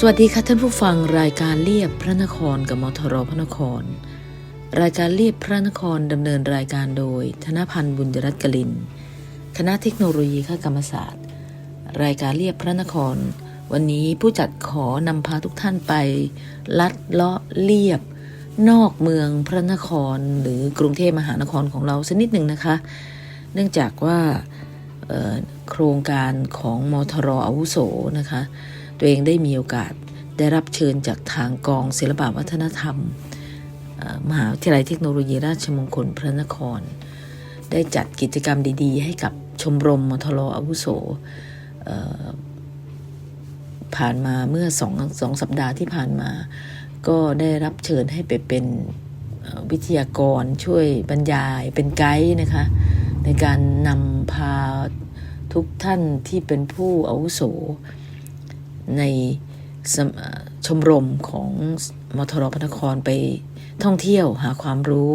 สวัสดีค่ะท่านผู้ฟังรายการเลียบพระนครกับมทรพระนคร รายการเลียบพระนครดำเนินรายการโดย ธนพันธ์บุญยรัตน์กลิน คณะเทคโนโลยีข้ากรรมศาสตร์ รายการเลียบพระนคร วันนี้ผู้จัดขอนำพาทุกท่านไป ลัดเลาะเลียบ นอกเมืองพระนครหรือกรุงเทพมหานครของเราสักนิดหนึ่งนะคะ เนื่องจากว่าโครงการของมทรอาวุโสนะคะ ตัวเองได้มีโอกาสได้รับเชิญจากทางกองศิลปวัฒนธรรม มหาวิทยาลัยเทคโนโลยีราชมงคลพระนคร ได้จัดกิจกรรมดีๆ ให้กับชมรมมทรอาวุโสผ่านมาเมื่อสองสองสัปดาห์ที่ผ่านมา ก็ได้รับเชิญให้ไปเป็นวิทยากรช่วยบรรยายเป็นไกด์นะคะ ในการนำพาทุกท่านที่เป็นผู้อาวุโส ในชมรมของมทรพนครไปท่องเที่ยวหาความรู้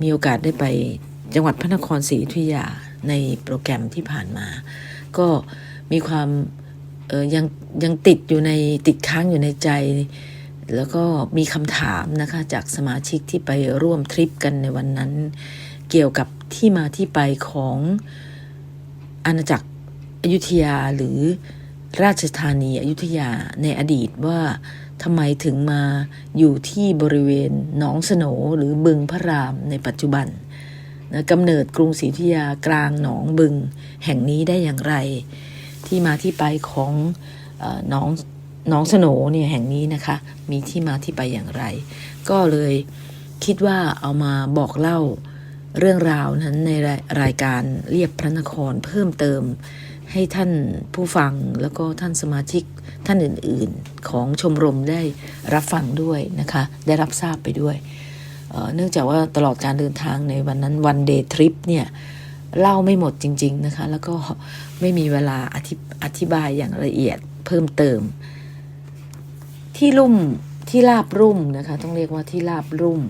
มีโอกาสได้ไปจังหวัดพระนครศรีอยุธยาในโปรแกรมที่ผ่านมา ก็มีความยังยังติดอยู่ในติดค้างอยู่ในใจ แล้วก็มีคำถามนะคะจากสมาชิกที่ไปร่วมทริปกันในวันนั้น เกี่ยวกับที่มาที่ไปของอาณาจักรอยุธยาหรือ ราชธานีอยุธยาในอดีตว่าทำไมถึงมาอยู่ที่บริเวณหนองสโหนหรือบึงพระรามในปัจจุบันนะกำเนิดกรุงศรีอยุธยากลางหนองบึงแห่งนี้ได้อย่างไร ที่มาที่ไปของอหนองหนองสโหนเนี่ยแห่งนี้นะคะ มีที่มาที่ไปอย่างไร ก็เลยคิดว่าเอามาบอกเล่าเรื่องราวนั้นในรายรายการเรียบพระนครเพิ่มเติม ให้ท่านผู้ฟังแล้วก็ท่านสมาชิกท่านอื่นๆของชมรมได้รับฟังด้วยนะคะ ได้รับทราบไปด้วยเเนื่องจากว่าตลอดการเดินทางในวันนั้นวันเดย์ทริปเนี่ยเล่าไม่หมดจริง ๆนะคะ แล้วก็ไม่มีเวลาอธิอธิบายอย่างละเอียดเพิ่มเติม ที่ลุ่มที่ราบรุ่มนะคะ ต้องเรียกว่าที่ราบรุ่ม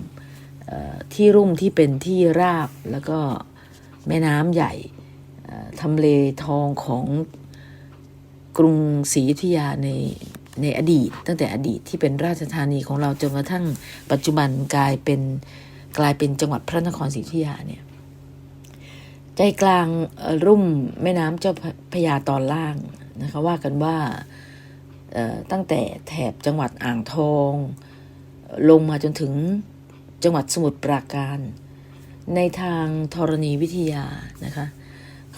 ที่รุ่มที่เป็นที่ราบแล้วก็แม่น้ำใหญ่ ทำเลทองของกรุงศรีอยุธยาในในอดีต ตั้งแต่อดีตที่เป็นราชธานีของเราจนกระทั่งปัจจุบันกลายเป็นกลายเป็นจังหวัดพระนครศรีอยุธยาเนี่ยใจกลางรุ่มแม่น้ำเจ้าพระยาตอนล่างนะคะว่ากันว่าตั้งแต่แถบจังหวัดอ่างทอง ลงมาจนถึงจังหวัดสมุทรปราการ ในทางธรณีวิทยานะคะ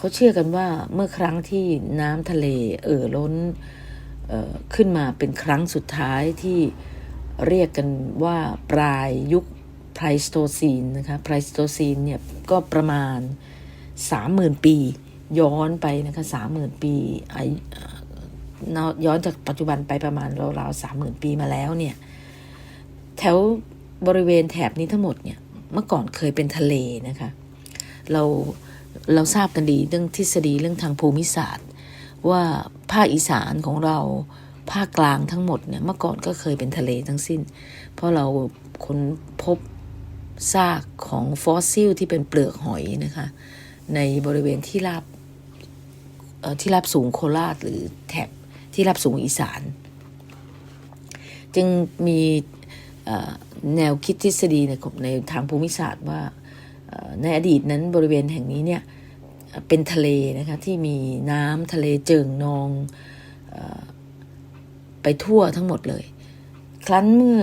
เขาเชื่อกันว่าเมื่อครั้งที่น้ำทะเลเอ่อล้นขึ้นมาเป็นครั้งสุดท้ายที่เรียกกันว่าปลายยุคไพลสโตซีนนะคะไพลสโตซีนเนี่ยก็ประมาณ 30,000 ปี ย้อนไปนะคะ30,000 ปีไอเอ่อย้อนจากปัจจุบันไปประมาณราวๆ30,000ปีมาแล้วเนี่ย แถวบริเวณแถบนี้ทั้งหมดเนี่ย เมื่อก่อนเคยเป็นทะเลนะคะ เรา เราทราบกันดีเรื่องทฤษฎีเรื่องทางภูมิศาสตร์ ว่าภาคอีสานของเราภาคกลางทั้งหมดเนี่ยเมื่อก่อนก็เคยเป็นทะเลทั้งสิ้น เพราะเราค้นพบซากของฟอสซิลที่เป็นเปลือกหอยนะคะ ในบริเวณที่ราบที่ราบสูงโคราชหรือแถบที่ราบสูงอีสาน จึงมีแนวคิดทฤษฎีในในทางภูมิศาสตร์ว่า ในอดีตนั้นบริเวณแห่งนี้เนี่ยเป็นทะเลนะคะที่มีน้ำทะเลเจิ่งนองอไปทั่วทั้งหมดเลย ครั้นเมื่อ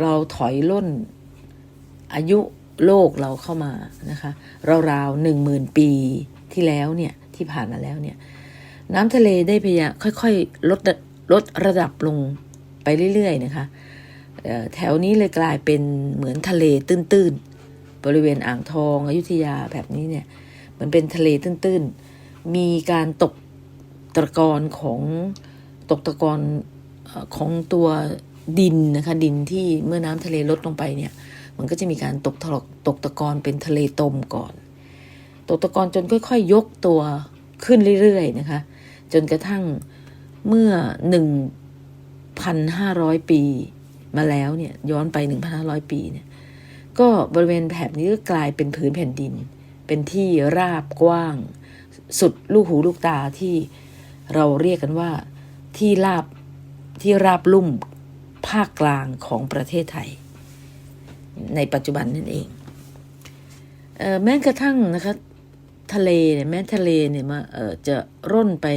เราถอยล่นอายุโลกเราเข้ามานะคะราวๆหนึ่งหมื่นปีที่แล้วเนี่ยที่ผ่านมาแล้วเนี่ยน้ำทะเลได้พยายามค่อยๆลดลดระดับลงไปเรื่อยๆนะคะแถวนี้เลยกลายเป็นเหมือนทะเลตื้นๆ บริเวณอ่างทองอยุธยาแบบนี้เนี่ยมันเป็นทะเลตื้นๆ มีการตกตะกอนของตกตะกอนของตัวดินนะคะดินที่เมื่อน้ำทะเลลดลงไปเนี่ยมันก็จะมีการตกถลกตกตะกอนเป็นทะเลตมก่อน ตกตะกอนจนค่อยๆ ยกตัวขึ้นเรื่อยๆนะคะจนกระทั่งเมื่อหนึ่งพันห้าร้อยปีมาแล้วเนี่ยย้อนไป 1,500 ปีเนี่ย ก็บริเวณแถบนี้ก็กลายเป็นพื้นแผ่นดิน เป็นที่ราบกว้าง สุดลูกหูลูกตาที่เราเรียกกันว่าที่ราบที่ราบลุ่มภาคกลางของประเทศไทย ในปัจจุบันนั่นเองเออแม้กระทั่งนะคะทะเลเนี่ยแม้ทะเลเนี่ยมาเออจะร่นไป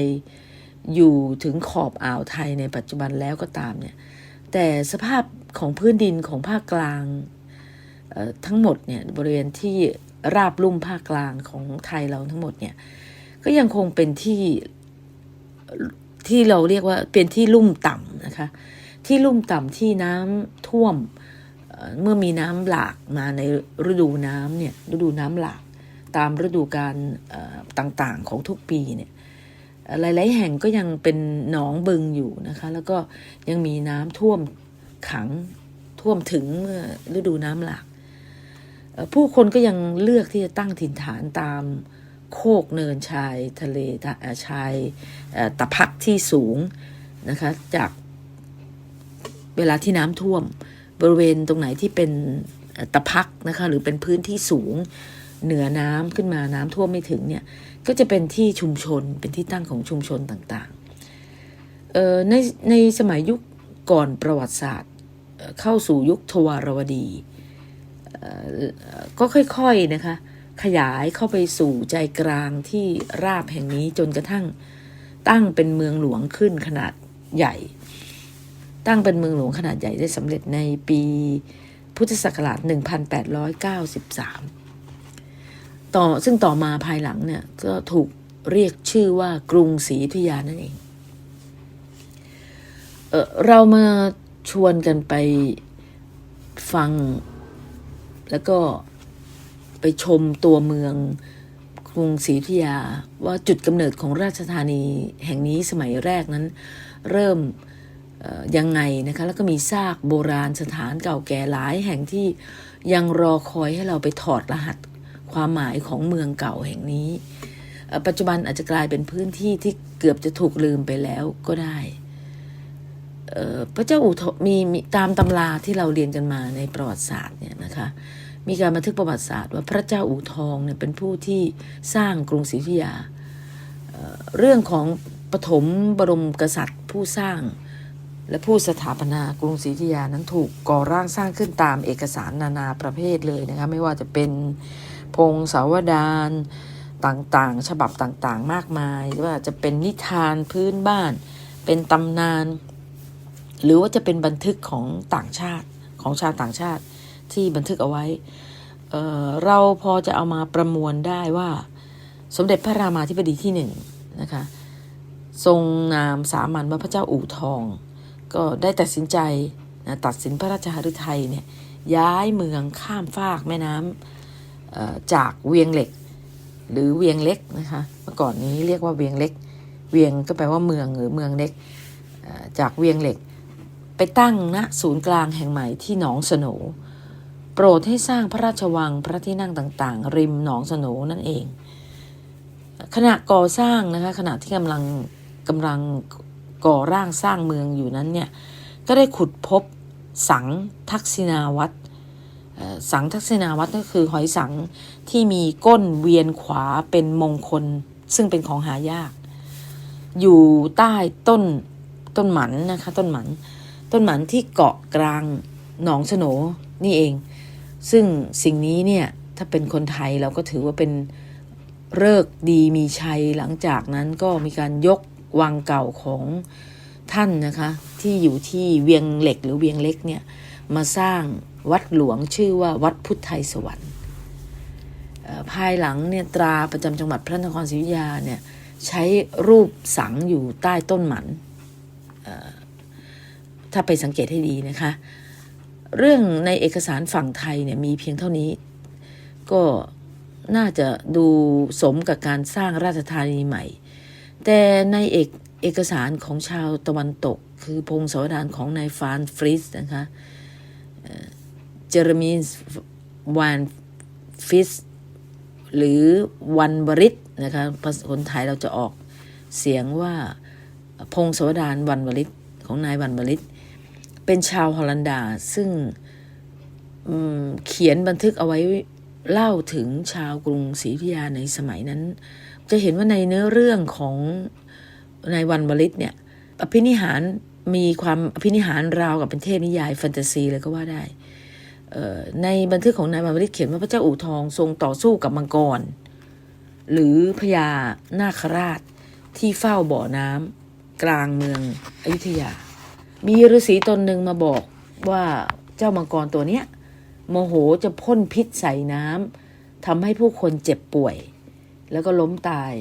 อยู่ถึงขอบอ่าวไทยในปัจจุบันแล้วก็ตามเนี่ยแต่สภาพของพื้นดินของภาคกลาง ทั้งหมดเนี่ยบริเวณที่ราบลุ่มภาคกลางของไทยเราทั้งหมดเนี่ยก็ยังคงเป็นที่ที่เราเรียกว่าเป็นที่ลุ่มต่ำนะคะ ที่ลุ่มต่ำที่น้ำท่วมเเมื่อมีน้ำหลากมาในฤดูน้ำเนี่ยฤดูน้ำหลากตามฤดูกาลเอ่อต่างๆของทุกปีเนี่ยหลาย ๆ แห่งก็ยังเป็นหนองบึงอยู่นะคะ แล้วก็ยังมีน้ำท่วมขังท่วมถึงเมื่อฤดูน้ำหลาก ผู้คนก็ยังเลือกที่จะตั้งถิ่นฐานตามโคกเนินชายทะเลชายตะพักที่สูงนะคะจากเวลาที่น้ำท่วม บริเวณตรงไหนที่เป็นตะพักนะคะหรือเป็นพื้นที่สูงเหนือน้ำขึ้นมาน้ำท่วมไม่ถึงเนี่ยก็จะเป็นที่ชุมชนเป็นที่ตั้งของชุมชนต่างๆในในสมัยยุคก่อนประวัติศาสตร์เข้าสู่ยุคทวารวดี ก็ค่อยๆนะคะ ขยายเข้าไปสู่ใจกลางที่ราบแห่งนี้จนกระทั่งตั้งเป็นเมืองหลวงขึ้นขนาดใหญ่ ตั้งเป็นเมืองหลวงขนาดใหญ่ได้สำเร็จในปีพุทธศักราช 1893 ต่อซึ่งต่อมาภายหลังเนี่ยก็ถูกเรียกชื่อว่ากรุงศรีอยุธยานั่นเองเอเรามาชวนกันไปฟัง แล้วก็ไปชมตัวเมืองกรุงศรีอยุธยาว่าจุดกำเนิดของราชธานีแห่งนี้สมัยแรกนั้น เริ่มยังไงนะคะแล้วก็มีซากโบราณสถานเก่าแก่หลายแห่งที่ยังรอคอยให้เราไปถอดรหัสความหมายของเมืองเก่าแห่งนี้ ปัจจุบันอาจจะกลายเป็นพื้นที่ที่เกือบจะถูกลืมไปแล้วก็ได้ พระเจ้าอู่ทองมีตามตำราที่เราเรียนกันมาในประวัติศาสตร์เนี่ยนะคะมีการบันทึกประวัติศาสตร์ว่าพระเจ้าอู่ทองเนี่ยเป็นผู้ที่สร้างกรุงศรีอยุธยาเอ่อเรื่องของปฐมบรมกษัตริย์ผู้สร้างและผู้สถาปนากรุงศรีอยุธยานั้นถูกก่อร่างสร้างขึ้นตามเอกสารนานาประเภทเลยนะคะไม่ว่าจะเป็นพงศาวดารต่างๆ ฉบับต่างๆ มากมายหรือว่าจะเป็นนิทานพื้นบ้าน เป็นตำนาน หรือว่าจะเป็นบันทึกของต่างชาติของชาวต่างชาติที่บันทึกเอาไว้เอ่อเราพอจะเอามาประมวลได้ว่า สมเด็จพระรามาธิบดีที่หนึ่งนะคะทรงนามสามัญว่าพระเจ้าอู่ทอง ก็ได้ตัดสินใจนะตัดสินพระราชหฤทัยเนี่ยย้ายเมืองข้ามฟากแม่น้ำจากเวียงเหล็ก หรือเวียงเล็กนะคะเมื่อก่อนนี้เรียกว่าเวียงเล็ก เวียงก็แปลว่าเมืองหรือเมืองเล็กจากเวียงเหล็ก ไปตั้งณศูนย์กลางแห่งใหม่ที่หนองสโหนโปรดให้สร้างพระราชวังพระที่นั่งต่างๆ ริมหนองสโหนนั่นเอง ขณะก่อสร้างนะคะขณะที่กำลังกำลังก่อร่างสร้างเมืองอยู่นั้นเนี่ยก็ได้ขุดพบสังทักษิณาวัตรสังทักษิณาวัตรก็คือหอยสังที่มีก้นเวียนขวาเป็นมงคล ซึ่งเป็นของหายาก อยู่ใต้ต้นต้นหมันนะคะต้นหมัน ต้นหมันที่เกาะกลางหนองโหนนี่เอง ซึ่งสิ่งนี้เนี่ยถ้าเป็นคนไทยเราก็ถือว่าเป็นเลิกดีมีชัยหลังจากนั้นก็มีการยกวังเก่าของท่านนะคะ ที่อยู่ที่เวียงเหล็กหรือเวียงเล็กเนี่ยมาสร้างวัดหลวงชื่อว่าวัดพุทธไทยสวรรค์ภายหลังเนี่ยตราประจำจังหวัดพระนครศรีอยุธยาเนี่ยใช้รูปสังอยู่ใต้ต้นหมันอ ถ้าไปสังเกตให้ดีนะคะ เรื่องในเอกสารฝั่งไทยเนี่ยมีเพียงเท่านี้ ก็น่าจะดูสมกับการสร้างราชธานีใหม่ แต่ในเอกเอกสารของชาวตะวันตก คือพงศาวดารของนายฟานฟริสนะคะเจอร์มีนวานฟิสหรือวันบริตนะคะคนไทยเราจะออกเสียงว่าพงศาวดารวันวริตของนายวันวริต เป็นชาวฮอลันดา ซึ่งเขียนบันทึกเอาไว้เล่าถึงชาวกรุงศรีอยุธยาในสมัยนั้น จะเห็นว่าในเนื้อเรื่องของนายวันวลิตเนี่ยอภินิหารมีความอภินิหารราวกับเป็นเทพนิยายแฟนตาซีเลยก็ว่าได้ในบันทึกของนายมาริตเขียนว่าพระเจ้าอู่ทองทรงต่อสู้กับมังกร หรือพญานาคราชที่เฝ้าบ่อน้ำกลางเมืองอยุธยา มีฤาษีตนหนึ่งมาบอกว่าเจ้ามังกรตัวเนี้ยโมโหจะพ่นพิษใส่น้ำทำให้ผู้คนเจ็บป่วย แล้วก็ล้มตาย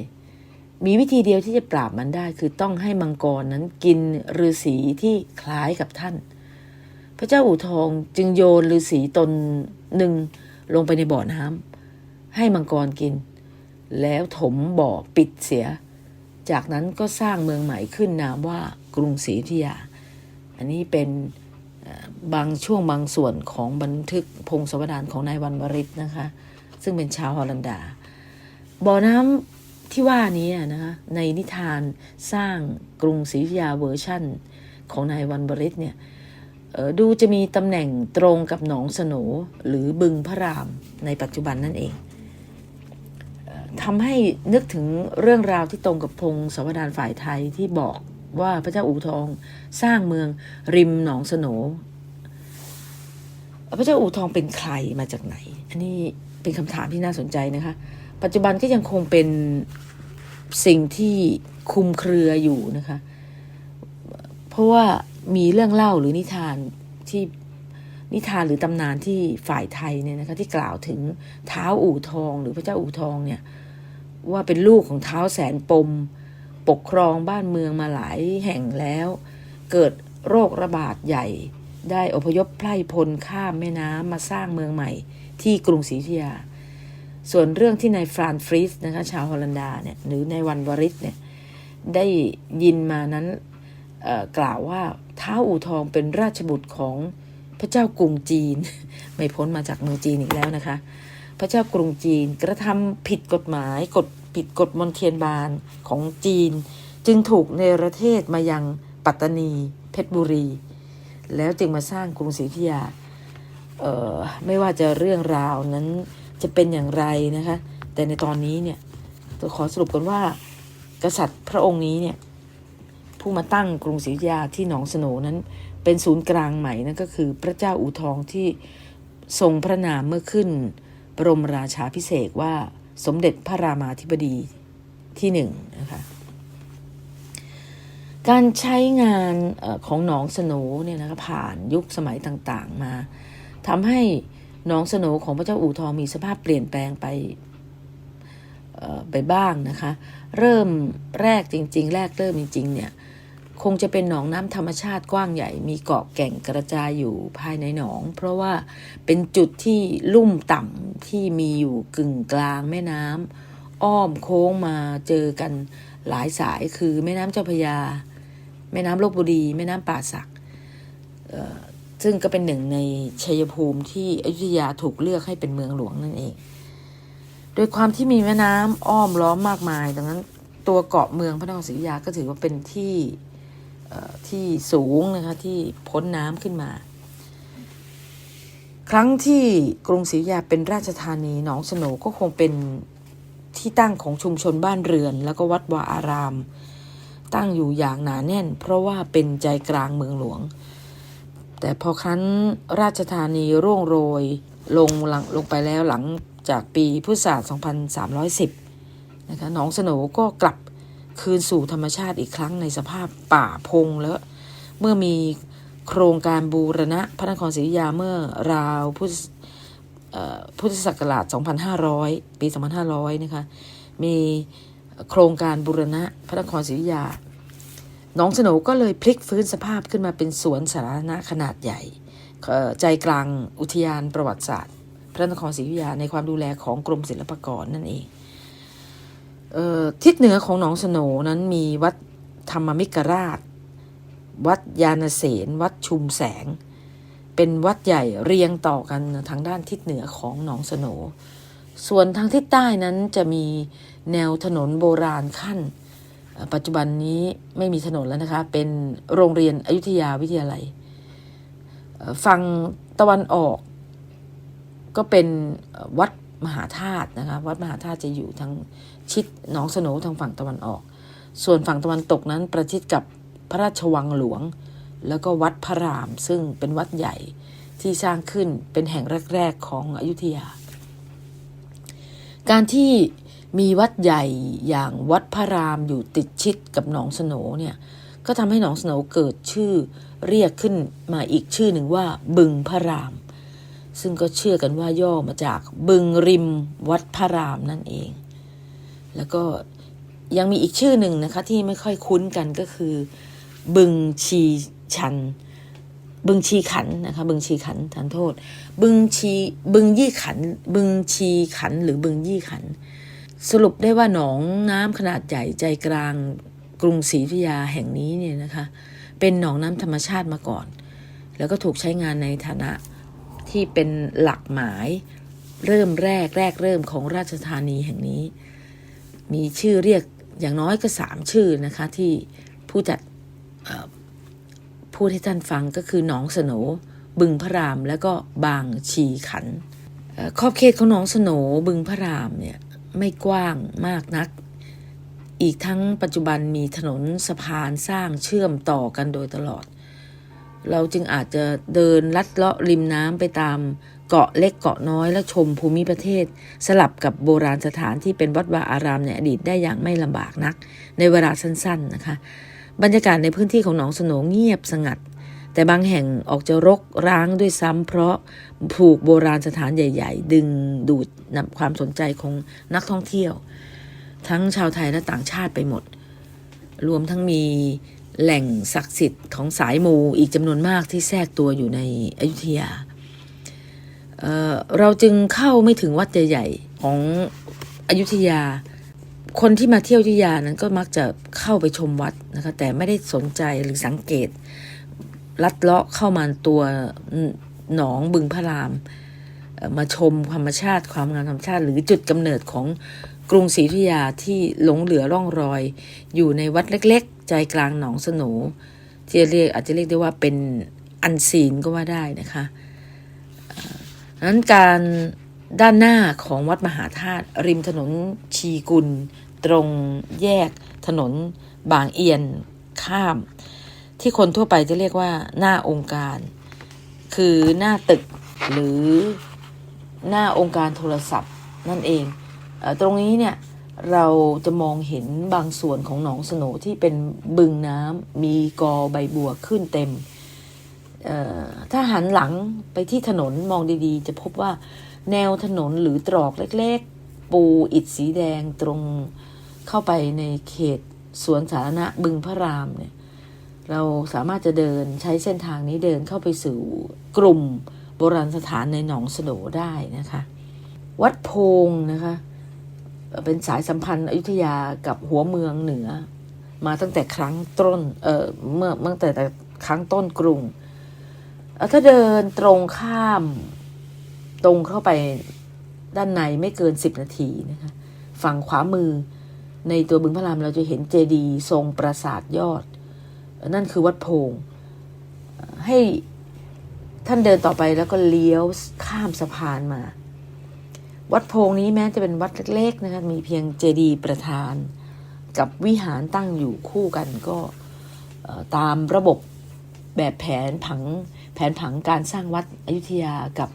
มีวิธีเดียวที่จะปราบมันได้ คือต้องให้มังกรนั้นกินฤาษีที่คล้ายกับท่าน พระเจ้าอู่ทองจึงโยนฤาษีตนหนึ่งลงไปในบ่อน้ำให้มังกรกิน แล้วถมบ่อปิดเสีย จากนั้นก็สร้างเมืองใหม่ขึ้นนามว่ากรุงศรีอยุธยา อันนี้เป็นบางช่วงบางส่วนของบันทึกพงศาวดารของนายวันวริศนะคะ ซึ่งเป็นชาวฮอลันดา บ่อน้ำที่ว่านี้นะคะในนิทานสร้างกรุงศรีอยุธยาเวอร์ชั่น ของนายวันวริศเนี่ยดูจะมีตำแหน่งตรงกับหนองสโหนหรือบึงพระรามในปัจจุบันนั่นเองทำให้นึกถึงเรื่องราวที่ตรงกับพงศาวดารฝ่ายไทยที่บอก ว่าพระเจ้าอู่ทองสร้างเมืองริมหนองสโนพระเจ้าอู่ทองเป็นใครมาจากไหน อันนี้เป็นคำถามที่น่าสนใจนะคะ ปัจจุบันก็ยังคงเป็นสิ่งที่คุมเครืออยู่นะคะ เพราะว่ามีเรื่องเล่าหรือนิทานที่นิทานหรือตำนานที่ฝ่ายไทยเนี่ยนะคะที่กล่าวถึงเท้าอู่ทองหรือพระเจ้าอู่ทองเนี่ยว่าเป็นลูกของเท้าแสนปม ปกครองบ้านเมืองมาหลายแห่งแล้ว เกิดโรคระบาดใหญ่ ได้อพยพไพร่พลข้ามแม่น้ำมาสร้างเมืองใหม่ที่กรุงศรีอยุธยา ส่วนเรื่องที่นายฟรานฟริสนะคะชาวฮอลันดาเนี่ยหรือในายวันวริสเนี่ยได้ยินมานั้นกล่าวว่าเท้าอู่ทองเป็นราชบุตรของพระเจ้ากรุงจีน ไม่พ้นมาจากเมืองจีนอีกแล้วนะคะ พระเจ้ากรุงจีนกระทำผิดกฎหมายกฎ ผิดกฎมนเทียนบานของจีน จึงถูกในประเทศมายังปัตตานี เพชรบุรี แล้วจึงมาสร้างกรุงศรีอยุธยาไม่ว่าจะเรื่องราวนั้นจะเป็นอย่างไรนะคะ แต่ในตอนนี้เนี่ยตัวขอสรุปกันว่า กษัตริย์พระองค์นี้เนี่ยผู้มาตั้งกรุงศรีอยุธยาที่หนองสโหนนั้นเป็นศูนย์กลางใหม่นั่นก็คือพระเจ้าอู่ทองที่ทรงพระนามเมื่อขึ้นบรมราชาพิเศษว่า สมเด็จพระรามาธิบดีที่หนึ่งนะคะการใช้งานของหนองสโหนเนี่ยนะคะผ่านยุคสมัยต่างๆมาทำให้หนองสโหนของพระเจ้าอู่ทองมีสภาพเปลี่ยนแปลงไปไปบ้างนะคะ เริ่มแรกจริง ๆ แรกเริ่มจริงๆเนี่ย คงจะเป็นหนองน้ำธรรมชาติกว้างใหญ่ มีเกาะแก่งกระจายอยู่ภายในหนอง เพราะว่าเป็นจุดที่ลุ่มต่ำที่มีอยู่กึ่งกลางแม่น้ำอ้อมโค้งมาเจอกันหลายสายคือแม่น้ำเจ้าพระยา แม่น้ำลบบุรี แม่น้ำป่าสักซึ่งก็เป็นหนึ่งในชัยภูมิที่อยุธยาถูกเลือกให้เป็นเมืองหลวงนั่นเอง โดยความที่มีแม่น้ำอ้อมล้อมมากมาย ดังนั้นตัวเกาะเมืองพระนครศรีอยุธยาก็ถือว่าเป็นที่ ที่สูงนะคะที่พ้นน้ำขึ้นมา ครั้งที่กรุงศรีอยุธยาเป็นราชธานีหนองสนก็คงเป็นที่ตั้งของชุมชนบ้านเรือน แล้วก็วัดวาอาราม ตั้งอยู่อย่างหนาแน่น เพราะว่าเป็นใจกลางเมืองหลวง แต่พอครั้นราชธานีร่วงโรยลงหลังลงไปแล้วหลังจากปีพุทธศักราช 2310 นะคะหนองสนก็กลับ คืนสู่ธรรมชาติอีกครั้งในสภาพป่าพงแล้ว เมื่อมีโครงการบูรณะพระนครศรีอยุธยาเมื่อราวพุทธพุทธศักราช 2500 ปี 2500 นะคะ มีโครงการบูรณะพระนครศรีอยุธยาหนองสโหนก็เลยพลิกฟื้นสภาพขึ้นมาเป็นสวนสาธารณะขนาดใหญ่ ใจกลางอุทยานประวัติศาสตร์ พระนครศรีอยุธยาในความดูแลของกรมศิลปากรนั่นเอง ทิศเหนือของหนองสโหนนั้นมีวัดธรรมมิกราช วัดยานเสนวัดชุมแสง เป็นวัดใหญ่เรียงต่อกันทางด้านทิศเหนือของหนองสโหนส่วนทางทิศใต้นั้นจะมีแนวถนนโบราณขั้น ปัจจุบันนี้ไม่มีถนนแล้วนะคะ เป็นโรงเรียนอยุธยาวิทยาลัยฝั่งตะวันออก ก็เป็นวัด มหาธาตุนะคะวัดมหาธาตุจะอยู่ทางชิดหนองสนทางฝั่งตะวันออก ส่วนฝั่งตะวันตกนั้นประชิดกับพระราชวังหลวง แล้วก็วัดพระราม ซึ่งเป็นวัดใหญ่ที่สร้างขึ้นเป็นแห่งแรก ๆ ของอยุธยา การที่มีวัดใหญ่อย่างวัดพระรามอยู่ติดชิดกับหนองสนเนี่ยก็ทำให้หนองสนเกิดชื่อเรียกขึ้นมาอีกชื่อหนึ่งว่าบึงพระราม ซึ่งก็เชื่อกันว่าย่อมาจากบึงริมวัดพระรามนั่นเอง แล้วก็ยังมีอีกชื่อหนึ่งนะคะที่ไม่ค่อยคุ้นกันก็คือ บึงชีชัน บึงชีขันนะคะ บึงชีขันทานโทษ บึงชีบึงยี่ขัน บึงชีขันหรือบึงยี่ขัน สรุปได้ว่าหนองน้ำขนาดใหญ่ใจกลางกรุงศรีอยุธยาแห่งนี้เนี่ยนะคะ เป็นหนองน้ำธรรมชาติมาก่อน แล้วก็ถูกใช้งานในฐานะ ที่เป็นหลักหมาย เริ่มแรกแรกเริ่มของราชธานีแห่งนี้ มีชื่อเรียกอย่างน้อยก็สามชื่อนะคะที่ผู้จัดพูดให้ท่านฟังก็คือหนองสโหนบึงพระราม แล้วก็บางชีขันเอ่อขอบเขตของหนองสโหนบึงพระรามเนี่ยไม่กว้างมากนัก อีกทั้งปัจจุบันมีถนนสะพานสร้างเชื่อมต่อกันโดยตลอด เราจึงอาจจะเดินลัดเลาะริมน้ำไปตามเกาะเล็กเกาะน้อยและชมภูมิประเทศ สลับกับโบราณสถานที่เป็นวัดวาอารามในอดีตได้อย่างไม่ลำบากนัก ในเวลาสั้นๆนะคะ บรรยากาศในพื้นที่ของหนองสโหนเงียบสงัด แต่บางแห่งออกจะรกร้างด้วยซ้ำเพราะผูกโบราณสถานใหญ่ ๆ ดึงดูดนำความสนใจของนักท่องเที่ยว ทั้งชาวไทยและต่างชาติไปหมด รวมทั้งมี แหล่งศักดิ์สิทธิ์ของสายมูอีกจำนวนมากที่แทรกตัวอยู่ในอยุธยาเอ่อเราจึงเข้าไม่ถึงวัดใหญ่ๆของอยุธยา คนที่มาเที่ยวอยุธยานั้นก็มักจะเข้าไปชมวัดนะคะแต่ไม่ได้สนใจหรือสังเกต ลัดเลาะเข้ามาตัวหนองบึงพระรามมาชมธรรมชาติความงามธรรมชาติ หรือจุดกำเนิดของกรุงศรีอยุธยาที่หลงเหลือร่องรอย อยู่ในวัดเล็กๆ ใจกลางหนองสโหนที่เรียกอาจจะเรียกได้ว่าเป็นอันซีนก็ว่าได้นะคะนั้นการด้านหน้าของวัดมหาธาตุริมถนนชีกุล ตรงแยกถนนบางเอียนข้าม ที่คนทั่วไปจะเรียกว่าหน้าองค์การ คือหน้าตึกหรือหน้าองค์การโทรศัพท์นั่นเองเออตรงนี้เนี่ย เราจะมองเห็นบางส่วนของหนองสโนที่เป็นบึงน้ำมีกอใบบัวขึ้นเต็ม ถ้าหันหลังไปที่ถนนมองดีๆ จะพบว่าแนวถนนหรือตรอกเล็กๆ ปูอิฐสีแดงตรงเข้าไปในเขตสวนสาธารณะบึงพระรามเนี่ยเราสามารถจะเดินใช้เส้นทางนี้เดินเข้าไปสู่กลุ่มโบราณสถานในหนองสโนได้นะคะ วัดโพงนะคะ เป็นสายสัมพันธ์อยุธยากับหัวเมืองเหนือ มาตั้งแต่ครั้งต้นเอ่อเมื่อตั้งแต่แต่ครั้งต้นกรุงถ้าเดินตรงข้ามตรงเข้าไปด้านในไม่เกินสิบนาทีนะคะฝั่งขวามือในตัวบึงพระรามเราจะเห็นเจดีย์ทรงปราสาทยอด นั่นคือวัดโพงให้ท่านเดินต่อไปแล้วก็เลี้ยวข้ามสะพานมา วัดโพงนี้แม้จะเป็นวัดเล็กๆนะคะมีเพียงเจดีย์ประธาน กับวิหารตั้งอยู่คู่กันก็ตามระบบแบบแผนผังแผนผังการสร้างวัดอยุธยากับ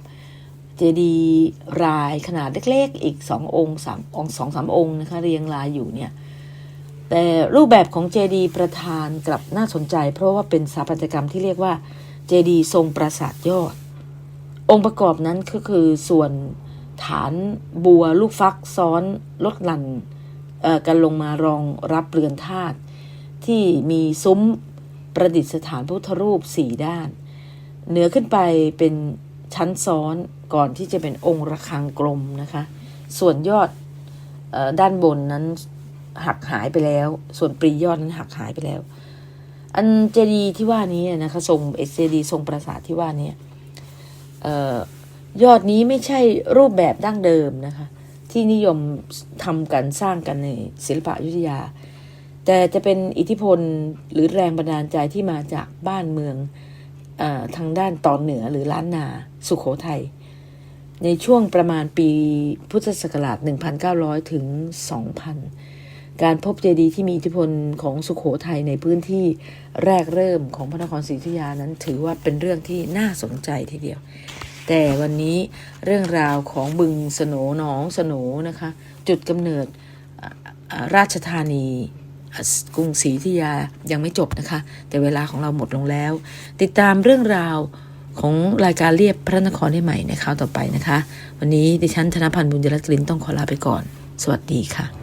เจดีย์รายขนาดเล็กๆ อีกสององค์สามองค์สองสามองค์นะคะเรียงรายอยู่เนี่ยแต่รูปแบบของเจดีย์ประธานกลับน่าสนใจ เพราะว่าเป็นสถาปัตยกรรมที่เรียกว่าเจดีย์ทรงปราสาทยอด องค์ประกอบนั้นก็คือส่วน ฐานบัวลูกฟักซ้อนลดหลั่นกันลงมารองรับเรือนธาตุที่มีซุ้มประดิษฐานพุทธรูปสี่ด้าน เหนือขึ้นไปเป็นชั้นซ้อนก่อนที่จะเป็นองค์ระฆังกลมนะคะ ส่วนยอดออด้านบนนั้นหักหายไปแล้ว ส่วนปรียอดนั้นหักหายไปแล้ว อันเจดีย์ที่ว่านี้นะคะทรงเอเจดีย์ทรงปราสาทที่ว่านี้ ยอดนี้ไม่ใช่รูปแบบดั้งเดิมนะคะ ที่นิยมทำกันสร้างกันในศิลปะยุทธยา แต่จะเป็นอิทธิพลหรือแรงบันดาลใจที่มาจากบ้านเมืองออทางด้านตอนเหนือหรือล้านนาสุขโขทัยในช่วงประมาณปีพุทธศักราช 1,900 ถึง 2,000 การพบเจดีย์ที่มีอิทธิพลของสุขโขทัยในพื้นที่แรกเริ่มของพระนครศรีอยุธยานั้น ถือว่าเป็นเรื่องที่น่าสนใจทีเดียว แต่วันนี้เรื่องราวของบึงสนหนองสนนะคะ จุดกำเนิดราชธานีกรุงศรีอยุธยายังไม่จบนะคะ แต่เวลาของเราหมดลงแล้ว ติดตามเรื่องราวของรายการเรียบพระนครได้ใหม่ในคราวต่อไปนะคะ วันนี้ดิฉันธนพันธ์บุญยรัตน์กลินต้องขอลาไปก่อน สวัสดีค่ะ